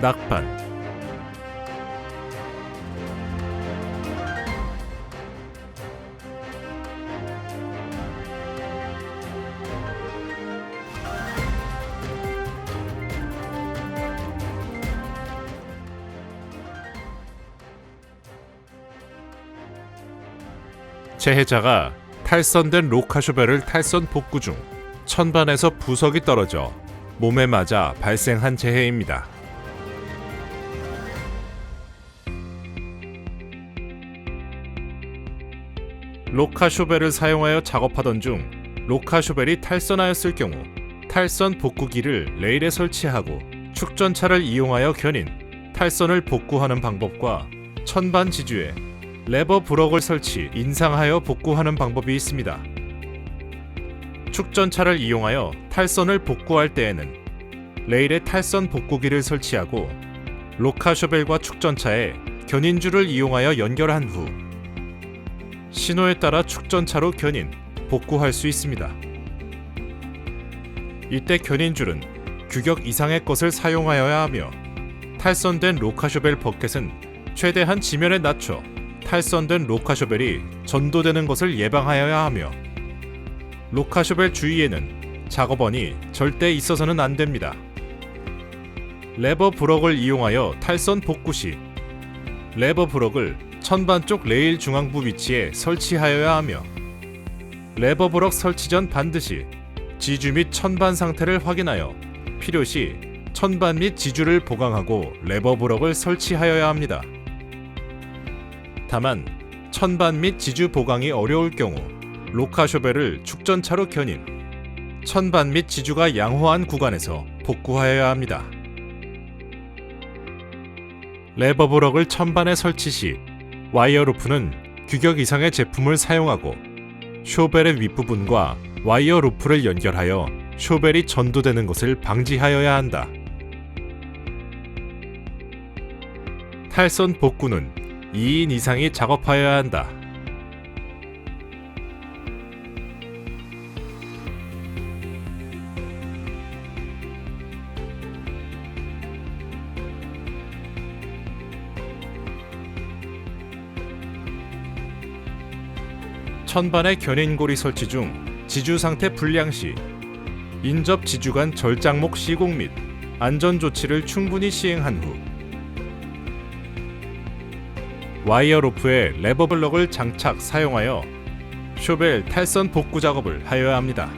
낙반 재해자가 탈선된 로카쇼벨을 탈선 복구 중 천반에서 부석이 떨어져 몸에 맞아 발생한 재해입니다. 로카쇼벨을 사용하여 작업하던 중 로카쇼벨이 탈선하였을 경우 탈선 복구기를 레일에 설치하고 축전차를 이용하여 견인 탈선을 복구하는 방법과 천반 지주에 레버 브럭을 설치 인상하여 복구하는 방법이 있습니다. 축전차를 이용하여 탈선을 복구할 때에는 레일에 탈선 복구기를 설치하고 로카쇼벨과 축전차에 견인줄을 이용하여 연결한 후 신호에 따라 축전차로 견인, 복구할 수 있습니다. 이때 견인줄은 규격 이상의 것을 사용하여야 하며 탈선된 로카쇼벨 버켓은 최대한 지면에 낮춰 탈선된 로카쇼벨이 전도되는 것을 예방하여야 하며 로카쇼벨 주위에는 작업원이 절대 있어서는 안 됩니다. 레버 브럭을 이용하여 탈선 복구 시 레버 브럭을 천반 쪽 레일 중앙부 위치에 설치하여야 하며 레버 브럭 설치 전 반드시 지주 및 천반 상태를 확인하여 필요시 천반 및 지주를 보강하고 레버 브럭을 설치하여야 합니다. 다만 천반 및 지주 보강이 어려울 경우 로카쇼벨을 축전차로 견인 천반 및 지주가 양호한 구간에서 복구하여야 합니다. 레버 브럭을 천반에 설치 시 와이어 루프는 규격 이상의 제품을 사용하고 쇼벨의 윗부분과 와이어 루프를 연결하여 쇼벨이 전도되는 것을 방지하여야 한다. 탈선 복구는 2인 이상이 작업하여야 한다. 천반의 견인고리 설치 중 지주 상태 불량 시 인접 지주 간 절장목 시공 및 안전 조치를 충분히 시행한 후 와이어 로프에 레버 블럭을 장착 사용하여 쇼벨 탈선 복구 작업을 하여야 합니다.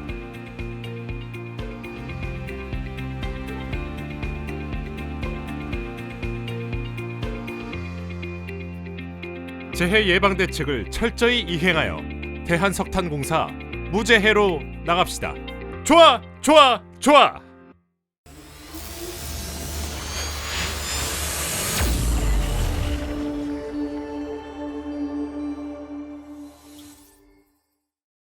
재해 예방 대책을 철저히 이행하여 대한석탄공사 무재해로 나갑시다. 좋아, 좋아, 좋아.